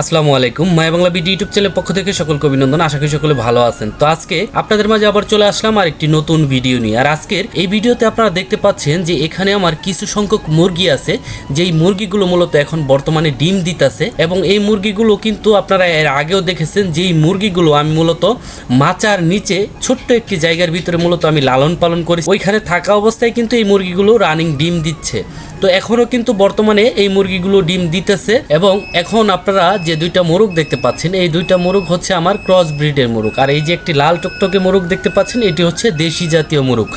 আসসালামু আলাইকুম। মায়া Bangla BD YouTube চ্যানেলের পক্ষ থেকে সকলকে অভিনন্দন। আশা করি সকলে ভালো আছেন। তো আজকে আপনাদের মাঝে আবার চলে আসলাম আর একটি নতুন ভিডিও নিয়ে। আর আজকের এই ভিডিওতে আপনারা দেখতে পাচ্ছেন যে এখানে আমার কিছু সংখ্যক মুরগি আছে, যেই মুরগিগুলো মূলত এখন বর্তমানে ডিম দিতেছে এবং এই মুরগিগুলো কিন্তু আপনারা এর আগেও দেখেছেন, যেই মুরগিগুলো আমি মূলত মাচার নিচে ছোট্ট একটি জায়গার ভিতরে মূলত আমি লালন পালন করি। ওইখানে থাকা অবস্থায় কিন্তু এই মুরগিগুলো রানিং ডিম দিচ্ছে। তো এখনও কিন্তু বর্তমানে এই মুরগিগুলো ডিম দিতেছে এবং এখন আপনারা যে দুইটা মোরগ দেখতে পাচ্ছেন, এই দুইটা মোরগ হচ্ছে আমার ক্রস ব্রিডের মোরগ। আর এই যে একটি লাল টকটকে মোরগ দেখতে পাচ্ছেন, এটি হচ্ছে দেশি জাতীয় মোরগ।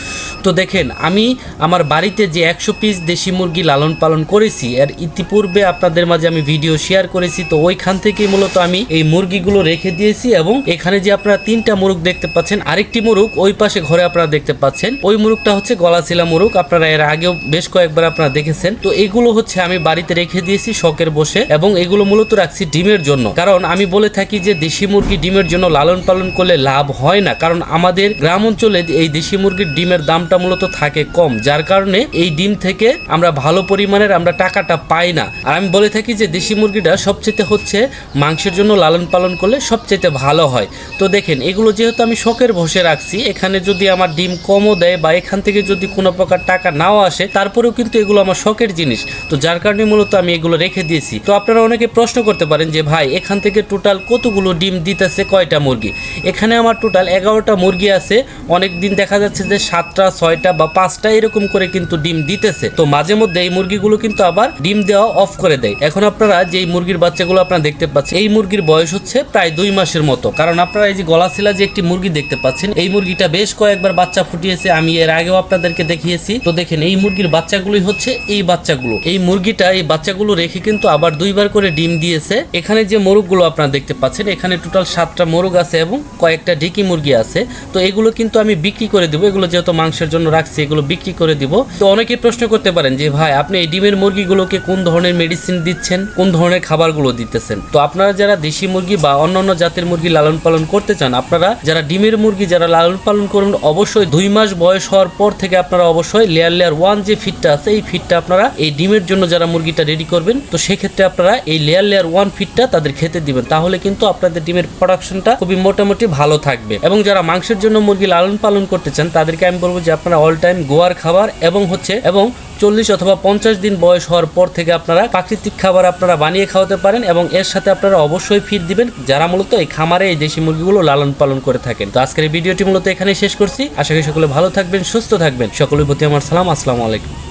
তো দেখেন, আমি আমার বাড়িতে যে একশো পিস দেশি মুরগি লালন পালন করেছি আর ইতিপূর্বে আপনাদের মাঝে আমি ভিডিও শেয়ার করেছি, তো ওইখান থেকে মূলত আমি এই মুরগিগুলো রেখে দিয়েছি এবং এখানে যে আপনারা তিনটা মোরগ দেখতে পাচ্ছেন, আরেকটি মোরগ ওই পাশে ঘরে আপনারা দেখতে পাচ্ছেন। ওই মুরগটা হচ্ছে গলাশিলা মোরগ, আপনারা এর আগেও বেশ কয়েকবার আপনারা দেখেছেন। তো এগুলো হচ্ছে আমি বাড়িতে রেখে দিয়েছি শখের বসে এবং এগুলো মূলত রাখছি ডিমের জন্য। কারণ আমি বলে থাকি যে দেশি মুরগি ডিমের জন্য লালন পালন করলে লাভ হয় না। কারণ আমাদের গ্রাম অঞ্চলে এই দেশি মুরগির ডিমের দামটা মূলত থাকে কম। যার কারণে এই ডিম থেকে আমরা ভালো পরিমাণের আমরা টাকাটা পাই না। আর আমি বলে থাকি যে দেশি মুরগিটা সবচেয়ে হচ্ছে মাংসের জন্য লালন পালন করলে সবচেয়ে ভালো হয়। তো দেখেন, এগুলো যেহেতু আমি শখের বসে রাখছি, এখানে যদি আমার ডিম কমও দেয় বা এখান থেকে যদি কোনো প্রকার টাকা নাও আসে, তারপরেও কিন্তু এগুলো আমার শখের জিনিস। তো যার কারণে মূলত আমি এগুলো রেখে দিয়েছি। তো আপনারা অনেকে প্রশ্ন করতে পারেন যে, ভাই, এখান থেকে টোটাল কতগুলো ডিম দিতেছে কয়টা মুরগি? এখানে আমার টোটাল এগারোটা মুরগি আছে। অনেক দিন দেখা যাচ্ছে যে, সাতটা, ছয়টা বা পাঁচটা এরকম করে কিন্তু ডিম দিতেছে। তো মাঝে মধ্যে এই মুরগিগুলো কিন্তু আবার ডিম দেওয়া অফ করে দেয়। এখন আপনারা যে মুরগির বাচ্চাগুলো আপনারা দেখতে পাচ্ছেন, এই মুরগির বয়স হচ্ছে প্রায় দুই মাসের মতো। কারণ আপনারা এই যে গলাশিলা যে একটি মুরগি দেখতে পাচ্ছেন, এই মুরগিটা বেশ কয়েকবার বাচ্চা ফুটিয়েছে। আমি এর আগেও আপনাদেরকে দেখিয়েছি। তো দেখেন, এই মুরগির বাচ্চাগুলোই হচ্ছে এই বাচ্চাগুলো। এই মুরগিটা এই বাচ্চাগুলো রেখে কিন্তু আবার দুইবার করে ডিম দিয়েছে। এখানে যে মোরগগুলো আপনারা দেখতে পাচ্ছেন, এখানে টোটাল সাতটা মোরগ আছে এবং কয়েকটা ঢিকি মুরগি আছে। তো এগুলো কিন্তু আমি বিক্রি করে দেবো, এগুলো যেহেতু মাংসের জন্য রাখছি, এগুলো বিক্রি করে দিব। তো অনেকে প্রশ্ন করতে পারেন যে, ভাই, আপনি এই ডিমের মুরগিগুলোকে কোন ধরনের মেডিসিন দিচ্ছেন? কোন ধরনের খাবারগুলো দিতেছেন? তো আপনারা যারা দেশি মুরগি বা অন্যান্য জাতের মুরগি লালন পালন করতে চান, আপনারা যারা ডিমের মুরগি যারা লালন পালন করুন, অবশ্যই দুই মাস বয়স হওয়ার পর থেকে আপনারা অবশ্যই লেয়ার লেয়ার ওয়ান যে ফিটটা আছে, এই ফিটটা আপনারা এই ডিমের জন্য যারা মুরগিটা রেডি করবেন, তো সেক্ষেত্রে আপনারা এই লেয়ার লেয়ার ওয়ান ফিটটা তাদের খেতে দিবেন, তাহলে কিন্তু আপনাদের ডিমের প্রোডাকশনটা খুবই মোটামুটি ভালো থাকবে। এবং যারা মাংসের জন্য মুরগি লালন পালন করতে চান, তাদেরকে আমি বলব যে আপনারা অল টাইম গোয়ার খাবার এবং হচ্ছে, এবং চল্লিশ অথবা পঞ্চাশ দিন বয়স হওয়ার পর থেকে আপনারা প্রাকৃতিক খাবার আপনারা বানিয়ে খাওয়াতে পারেন এবং এর সাথে আপনারা অবশ্যই ফিট দিবেন, যারা মূলত এই খামারে এই দেশি মুরগিগুলো লালন পালন করে থাকেন। তো আজকের এই ভিডিওটি মূলত এখানে শেষ করছি। আশা করি সকলে ভালো থাকবেন, সুস্থ থাকবেন। সকলের প্রতি আমার সালাম, আসসালামু আলাইকুম।